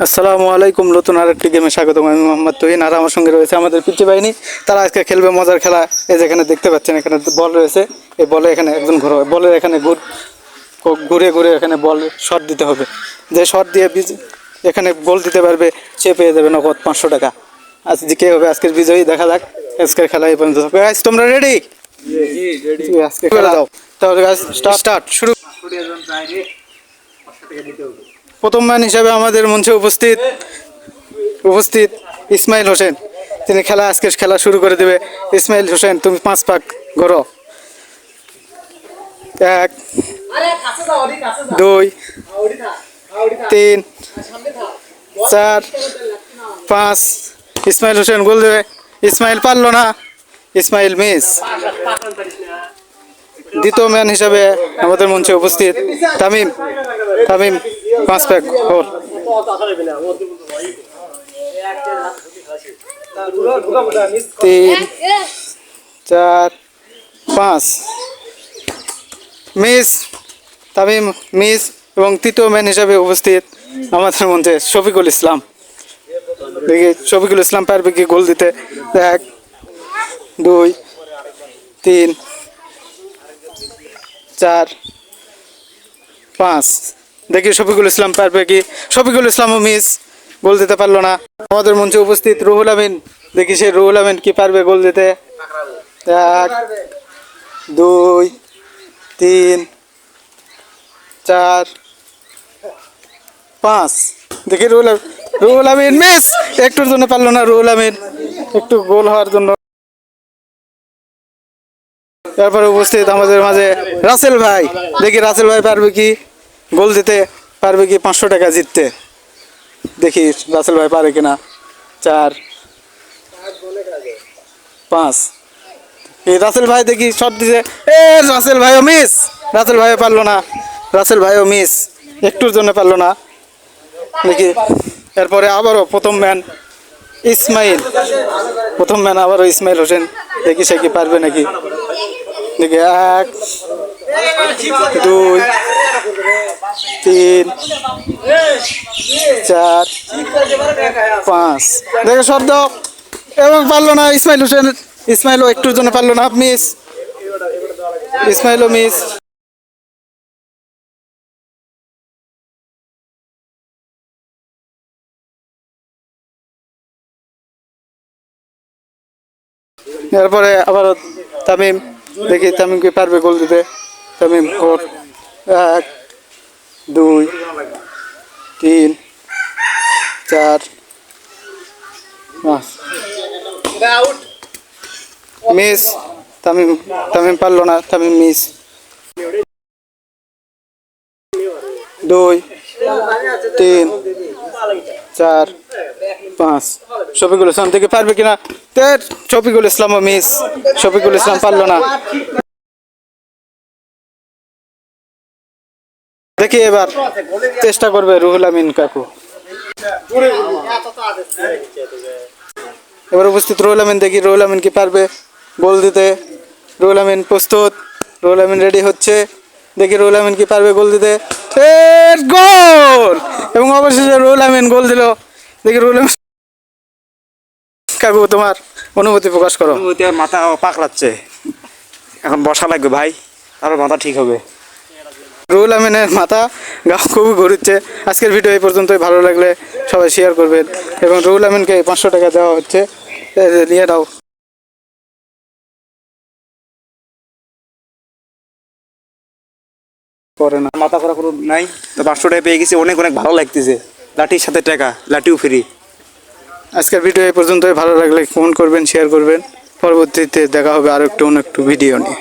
আসসালামু আলাইকুম নতুন আরেকটি গেমে স্বাগতম। আমি মোহাম্মদ তুহিন আর আমার সঙ্গে রয়েছে আমাদের পিচি বাহিনী। তারা আজকে খেলবে মজার খেলা এই যেখানে দেখতে পাচ্ছেন এখানে বল রয়েছে। এই বলে এখানে একজন ঘোরা বলের এখানে ঘুর ঘুরে ঘুরে এখানে বল শট দিতে হবে। যে শট দিয়ে বিজ- এখানে গোল দিতে পারবে সে পেয়ে যাবে নগদ পাঁচশো টাকা। আজকে কে হবে? আজকের বিজয়ী দেখা যাক। আজকের খেলা এই পর্যন্ত। তোমরা রেডি আজকে খেলা দাও। তাহলে স্টার্ট শুরু। প্রথম ম্যান হিসাবে আমাদের মঞ্চে উপস্থিত উপস্থিত ইসমাইল হোসেন। তিনি খেলা, আজকে খেলা শুরু করে দেবে। ইসমাইল হোসেন, তুমি পাঁচ পাক গড়ো। এক, দুই, তিন, চার, পাঁচ। ইসমাইল হোসেন গোল দেবে। ইসমাইল পারল না। ইসমাইল মিস। দ্বিতীয় ম্যান হিসাবে আমাদের মঞ্চে উপস্থিত তামিম তামিম পাঁচ প্যাক গোল তিন, চার, পাঁচ। মিস, তামিম, মিস এবং তৃতীয় ম্যান হিসাবে উপস্থিত আমাদের মধ্যে শফিকুল ইসলাম। দেখি, শফিকুল ইসলাম পারবে কি গোল দিতে? এক, দুই, তিন। চার, পাঁচ। দেখি শফিকুল ইসলাম পারবে কি? শফিকুল ইসলামও মিস গোল দিতে পারল না। আমাদের মঞ্চে উপস্থিত রুহুল আমিন। দেখি সে রুহুল আমিন কি পারবে গোল দিতে? এক, দুই, তিন, চার, পাঁচ। দেখি রুহুল রুহুল আমিন মিস একটুর জন্য পারল না রুহুল আমিন। একটু গোল হওয়ার জন্য। তারপরে উপস্থিত আমাদের মাঝে রাসেল ভাই। দেখি রাসেল ভাই পারবে কি গোল দিতে, পারবে কি পাঁচশো টাকা জিততে। দেখি রাসেল ভাই পারে কিনা। চার, পাঁচ। এই রাসেল ভাই দেখি শট দিছে। এ, রাসেল ভাইও মিস রাসেল ভাইও পারল না। রাসেল ভাইও মিস একটুর জন্য পারল না। দেখি, এরপরে আবারও প্রথম ম্যান ইসমাইল। প্রথম ম্যান আবারও ইসমাইল হোসেন। দেখি সে কি পারবে নাকি। দেখি এক, দুই, তিন, চার, পাঁচ। দেখে শব্দ। এবং পারল না, ইসমাইল হোসেন। ইসমাইলও একটুর জন্য পারল না, মিস। ইসমাইলও মিস। এরপরে আবার তামিম। দেখি, তামিম কি পারবে গোল দিতে? তামিম ওর এক, দুই, তিন, চার, পাঁচ। মিস, তামিম তামিম পারল না, তামিম মিস। দুই তিন, চার, পাঁচ। শফিকুল ইসলাম থেকে পারবে কিনা? শফিকুল ইসলামও মিস শফিকুল ইসলাম পারল না। দেখি এবার, চেষ্টা করবে রুহুল আমিন কাকু। এবার উপস্থিত রুহুল আমিন, দেখি রুহুল আমিন কি পারবে গোল দিতে। রুহুল আমিন প্রস্তুত। রুহুল আমিন রেডি হচ্ছে। দেখি রুহুল আমিন কি পারবে গোল দিতে। গোল এবং অবশেষে রুহুল আমিন গোল দিল। দেখি রুহুল আমিন কাকু তোমার অনুভূতি প্রকাশ করো। অনুভূতি মাথা পাকড়াচ্ছে। এখন বসা লাগবে ভাই। তারপর মাথা ঠিক হবে। রুহুল আমিনের মাথা গা খুবই ঘুরছে। আজকের ভিডিও এই পর্যন্তই। ভালো লাগলে সবাই শেয়ার করবেন। এবং রুহুল আমিনকে পাঁচশো টাকা দেওয়া হচ্ছে। নিয়ে নাও। করে না। মাথা করা কোনো নাই, তো পাঁচশো টাকা পেয়ে গেছি, অনেক অনেক ভালো লাগতেছে। লাঠির সাথে টাকা, লাঠিও ফ্রি আজকের ভিডিও এই পর্যন্তই, ভালো লাগলে কমেন্ট করবেন শেয়ার করবেন। পরবর্তীতে দেখা হবে আরও একটু অন্য একটু ভিডিও নিয়ে।